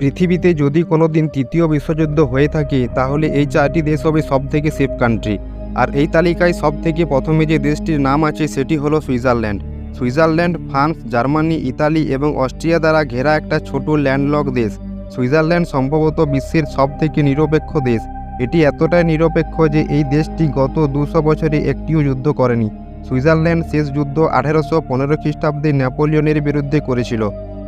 পৃথিবীতে যদি কোনো দিন তৃতীয় বিশ্বযুদ্ধ হয়ে থাকে, তাহলে এই চারটি দেশ হবে সব থেকে সেফ কান্ট্রি আর এই তালিকায় সব থেকে প্রথমে যে দেশটির নাম আছে, সেটি হলো Switzerland. Switzerland, France, Germany, Italy এবং অস্ট্রিয়া দ্বারা ঘেরা একটা ছোট ল্যান্ডলক দেশ। সুইজারল্যান্ড সম্ভবত বিশ্বের সব থেকে নিরপেক্ষ দেশ। এটি এতটাই নিরপেক্ষ যে এই দেশটি গত দুশো বছরে একটিও যুদ্ধ করেনি। সুইজারল্যান্ড শেষ যুদ্ধ আঠেরোশো পনেরো খ্রিস্টাব্দে নেপোলিয়নের বিরুদ্ধে করেছিল।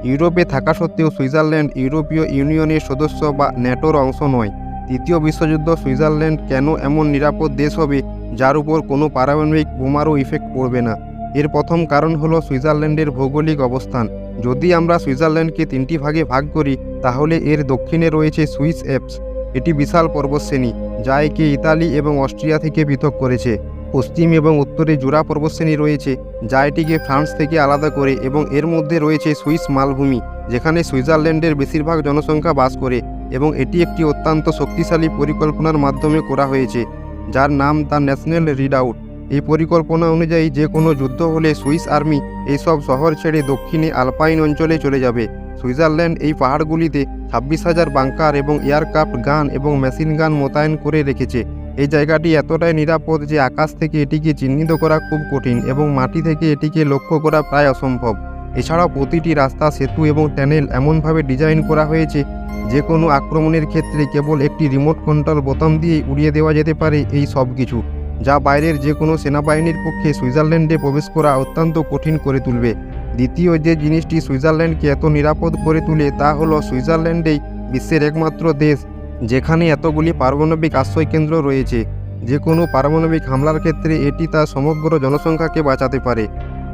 ইউরোপে থাকা সত্ত্বেও সুইজারল্যান্ড ইউরোপীয় ইউনিয়নের সদস্য বা ন্যাটোর অংশ নয়। তৃতীয় বিশ্বযুদ্ধ সুইজারল্যান্ড কেন এমন নিরাপদ দেশ হবে, যার উপর কোনো পারমাণবিক বোমারও ইফেক্ট পড়বে না? এর প্রথম কারণ হলো সুইজারল্যান্ডের ভৌগোলিক অবস্থান। যদি আমরা সুইজারল্যান্ডকে তিনটি ভাগে ভাগ করি, তাহলে এর দক্ষিণে রয়েছে সুইস অ্যাপস। এটি বিশাল পর্বতশ্রেণী, যা একে ইতালি এবং অস্ট্রিয়া থেকে পৃথক করেছে। পশ্চিম এবং উত্তরে জোড়া পর্বতশ্রেণী রয়েছে, যা এটিকে ফ্রান্স থেকে আলাদা করে এবং এর মধ্যে রয়েছে সুইস মালভূমি, যেখানে সুইজারল্যান্ডের বেশিরভাগ জনসংখ্যা বাস করে এবং এটি একটি অত্যন্ত শক্তিশালী পরিকল্পনার মাধ্যমে করা হয়েছে, যার নাম দ্য ন্যাশনাল রিডআউট। এই পরিকল্পনা অনুযায়ী যে কোনো যুদ্ধ হলে সুইস আর্মি এইসব শহর ছেড়ে দক্ষিণে আলপাইন অঞ্চলে চলে যাবে। সুইজারল্যান্ড এই পাহাড়গুলিতে ছাব্বিশ হাজার বাংকার এবং এয়ারক্রাফট গান এবং মেশিন গান মোতায়েন করে রেখেছে। এই জায়গাটি এতটাই নিরাপদ যে আকাশ থেকে এটিকে চিহ্নিত করা খুব কঠিন এবং মাটি থেকে এটিকে লক্ষ্য করা প্রায় অসম্ভব। এছাড়াও প্রতিটি রাস্তা, সেতু এবং ট্যানেল এমনভাবে ডিজাইন করা হয়েছে যে কোনো আক্রমণের ক্ষেত্রে কেবল একটি রিমোট কন্ট্রোল বোতাম দিয়ে উড়িয়ে দেওয়া যেতে পারে এই সব কিছু, যা বাইরের যে কোনো সেনাবাহিনীর পক্ষে সুইজারল্যান্ডে প্রবেশ করা অত্যন্ত কঠিন করে তুলবে। দ্বিতীয় যে জিনিসটি সুইজারল্যান্ডকে এত নিরাপদ করে তুলে তা হলো সুইজারল্যান্ডেই বিশ্বের একমাত্র দেশ যেখানে এতগুলি পারমাণবিক আশ্রয়কেন্দ্র রয়েছে, যে কোনো পারমাণবিক হামলার ক্ষেত্রে এটি তার সমগ্র জনসংখ্যাকে বাঁচাতে পারে।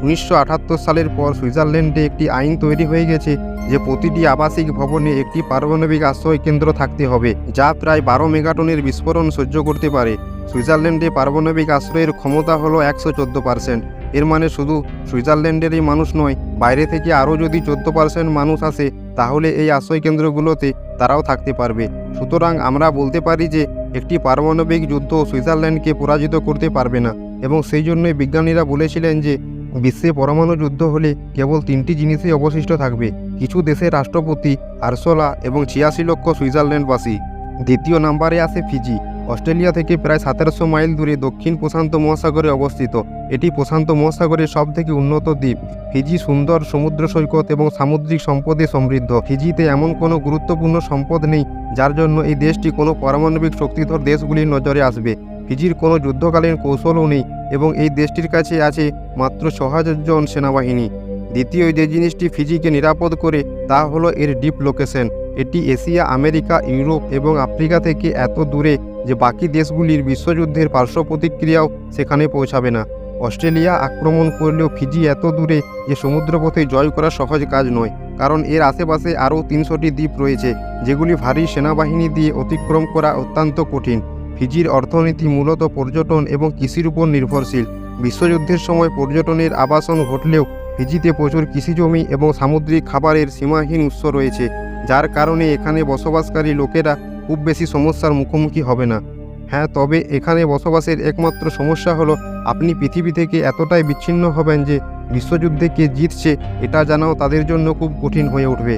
উনিশশো আটাত্তর সালের পর সুইজারল্যান্ডে একটি আইন তৈরি হয়ে গেছে যে প্রতিটি আবাসিক ভবনে একটি পারমাণবিক আশ্রয় কেন্দ্র থাকতে হবে, যা প্রায় বারো মেগাটনের বিস্ফোরণ সহ্য করতে পারে। সুইজারল্যান্ডে পারমাণবিক আশ্রয়ের ক্ষমতা হলো একশো চোদ্দ পার্সেন্ট। এর মানে শুধু সুইজারল্যান্ডেরই মানুষ নয় বাইরে থেকে আরও যদি চোদ্দ পার্সেন্ট মানুষ আসে, তাহলে এই আশ্রয় কেন্দ্রগুলোতে তারাও থাকতে পারবে। সুতরাং আমরা বলতে পারি যে, একটি পারমাণবিক যুদ্ধ সুইজারল্যান্ডকে পরাজিত করতে পারবে না। এবং সেই জন্যই বিজ্ঞানীরা বলেছিলেন যে, বিশ্বে পরমাণু যুদ্ধ হলে কেবল তিনটি জিনিসই অবশিষ্ট থাকবে, কিছু দেশের রাষ্ট্রপতি আরসোলা এবং ছিয়াশি লক্ষ সুইজারল্যান্ডবাসী। দ্বিতীয় নম্বরে আসে ফিজি। অস্ট্রেলিয়া থেকে প্রায় সতেরোশো মাইল দূরে দক্ষিণ প্রশান্ত মহাসাগরে অবস্থিত। এটি প্রশান্ত মহাসাগরের সব থেকে উন্নত দ্বীপ। ফিজি সুন্দর সমুদ্র সৈকত এবং সামুদ্রিক সম্পদে সমৃদ্ধ। ফিজিতে এমন কোনো গুরুত্বপূর্ণ সম্পদ নেই, যার জন্য এই দেশটি কোনো পারমাণবিক শক্তিধর দেশগুলির নজরে আসবে। ফিজির কোনো যুদ্ধকালীন কৌশলও নেই এবং এই দেশটির কাছে আছে মাত্র ছ জন সেনাবাহিনী। দ্বিতীয় যে জিনিসটি ফিজিকে নিরাপদ করে, তা হলো এর ডিপ লোকেশন। এটি এশিয়া, আমেরিকা, ইউরোপ এবং আফ্রিকা থেকে এত দূরে যে বাকি দেশগুলির বিশ্বযুদ্ধের পার্শ্ব প্রতিক্রিয়াও সেখানে পৌঁছাবে না। অস্ট্রেলিয়া আক্রমণ করলেও ফিজি এত দূরে যে সমুদ্রপথে জয় করা সহজ কাজ নয়, কারণ এর আশেপাশে আরও তিনশোটি দ্বীপ রয়েছে, যেগুলি ভারী সেনাবাহিনী দিয়ে অতিক্রম করা অত্যন্ত কঠিন। ফিজির অর্থনীতি মূলত পর্যটন এবং কৃষির উপর নির্ভরশীল। বিশ্বযুদ্ধের সময় পর্যটনের আবাসন ঘটলেও ফিজিতে প্রচুর কৃষিজমি এবং সামুদ্রিক খাবারের সীমাহীন উৎস রয়েছে, যার কারণে এখানে বসবাসকারী লোকেরা খুব বেশি সমস্যার মুখোমুখি হবে না। হ্যাঁ তবে এখানে বসবাসের একমাত্র সমস্যা হলো, আপনি পৃথিবী থেকে এতটাই বিচ্ছিন্ন হবেন যে বিশ্বযুদ্ধে কে জিতছে, এটা জানাও তাদের জন্য খুব কঠিন হয়ে উঠবে।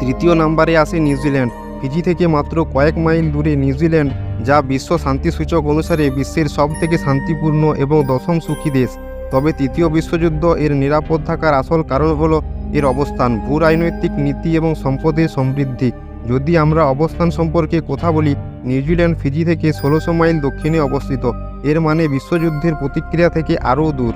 তৃতীয় নম্বরে আসে নিউজিল্যান্ড। ফিজি থেকে মাত্র কয়েক মাইল দূরে নিউজিল্যান্ড, যা বিশ্ব শান্তি সূচক অনুসারে বিশ্বের সব থেকে শান্তিপূর্ণ এবং দশম সুখী দেশ। তবে তৃতীয় বিশ্বযুদ্ধ এর নিরাপদ থাকার আসল কারণ হলো এর অবস্থান। ভূ রাজনৈতিক নীতি এবং সম্পদের সমৃদ্ধি। যদি আমরা অবস্থান সম্পর্কে কথা বলি, নিউজিল্যান্ড ফিজি থেকে ষোলোশো মাইল দক্ষিণে অবস্থিত। এর মানে বিশ্বযুদ্ধের প্রতিক্রিয়া থেকে আরও দূর।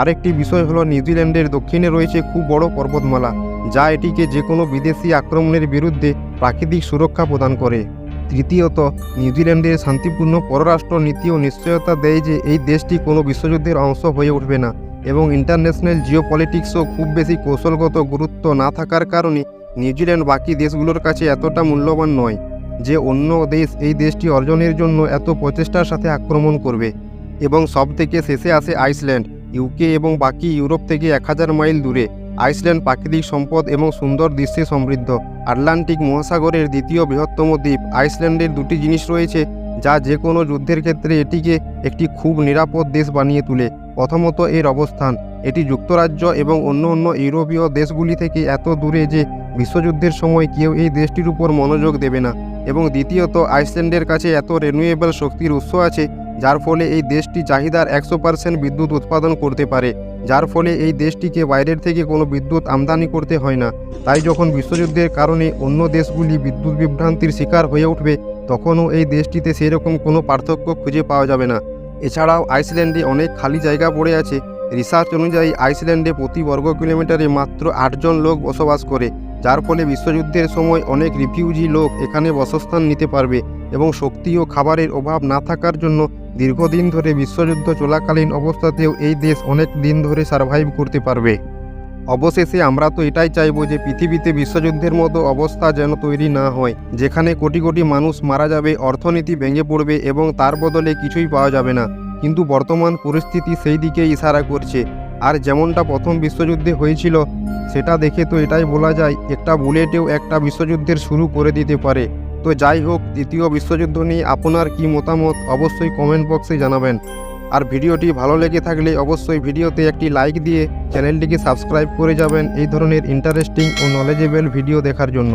আরেকটি বিষয় হলো, নিউজিল্যান্ডের দক্ষিণে রয়েছে খুব বড় পর্বতমালা, যা এটিকে যে কোনো বিদেশি আক্রমণের বিরুদ্ধে প্রাকৃতিক সুরক্ষা প্রদান করে। তৃতীয়ত, নিউজিল্যান্ডের শান্তিপূর্ণ পররাষ্ট্র নীতিও নিশ্চয়তা দেয় যে এই দেশটি কোনো বিশ্বযুদ্ধের অংশ হয়ে উঠবে না, এবং ইন্টারন্যাশনাল জিও পলিটিক্সও খুব বেশি কৌশলগত গুরুত্ব না থাকার কারণে নিউজিল্যান্ড বাকি দেশগুলোর কাছে এতটা মূল্যবান নয় যে অন্য দেশ এই দেশটি অর্জনের জন্য এত প্রচেষ্টার সাথে আক্রমণ করবে। এবং সব থেকে শেষে আসে আইসল্যান্ড ইউকে এবং বাকি ইউরোপ থেকে এক হাজার মাইল দূরে। আইসল্যান্ড প্রাকৃতিক সম্পদ এবং সুন্দর দৃশ্যে সমৃদ্ধ। আটলান্টিক মহাসাগরের দ্বিতীয় বৃহত্তম দ্বীপ। আইসল্যান্ডের দুটি জিনিস রয়েছে যা যে কোনো যুদ্ধের ক্ষেত্রে এটিকে একটি খুব নিরাপদ দেশ বানিয়ে তোলে। প্রথমত এর অবস্থান। এটি যুক্তরাজ্য এবং অন্য অন্য ইউরোপীয় দেশগুলি থেকে এত দূরে যে বিশ্বযুদ্ধের সময় কেউ এই দেশটির উপর মনোযোগ দেবে না এবং দ্বিতীয়ত, আইসল্যান্ডের কাছে এত রেনুয়েবল শক্তির উৎস আছে, যার ফলে এই দেশটি চাহিদার একশো পার্সেন্ট বিদ্যুৎ উৎপাদন করতে পারে, যার ফলে এই দেশটিকে বাইরের থেকে কোনো বিদ্যুৎ আমদানি করতে হয় না। তাই যখন বিশ্বযুদ্ধের কারণে অন্য দেশগুলি বিদ্যুৎ বিভ্রান্তির শিকার হয়ে উঠবে, তখনও এই দেশটিতে সেরকম কোনো পার্থক্য খুঁজে পাওয়া যাবে না। এছাড়াও, আইসল্যান্ডে অনেক খালি জায়গা পড়ে আছে। রিসার্চ অনুযায়ী, আইসল্যান্ডে প্রতি বর্গ কিলোমিটারে মাত্র আটজন লোক বসবাস করে। যার ফলে বিশ্বযুদ্ধের সময় অনেক রিফিউজি লোক এখানে বাসস্থান নিতে পারবে এবং শক্তি ও খাবারের অভাব না থাকার জন্য দীর্ঘদিন ধরে বিশ্বযুদ্ধ চলাকালীন অবস্থাতেও এই দেশ অনেক দিন ধরে সার্ভাইভ করতে পারবে। অবশেষে আমরা তো এটাই চাইব যে পৃথিবীতে বিশ্বযুদ্ধের মতো অবস্থা যেন তৈরি না হয়, যেখানে কোটি কোটি মানুষ মারা যাবে, অর্থনীতি ভেঙে পড়বে এবং তার বদলে কিছুই পাওয়া যাবে না। কিন্তু বর্তমান পরিস্থিতি সেই দিকে ইশারা করছে। আর যেমনটা প্রথম বিশ্বযুদ্ধে হয়েছিল, সেটা দেখে তো এটাই বলা যায়, একটা বুলেটেও একটা বিশ্বযুদ্ধের শুরু করে দিতে পারে। তো যাই হোক, দ্বিতীয় বিশ্বযুদ্ধ নিয়ে আপনার কি মতামত অবশ্যই কমেন্ট বক্সে জানাবেন। আর ভিডিওটি ভালো লেগে থাকলে অবশ্যই ভিডিওতে একটি লাইক দিয়ে চ্যানেলটিকে সাবস্ক্রাইব করে যাবেন এই ধরনের ইন্টারেস্টিং ও নলেজেবল ভিডিও দেখার জন্য।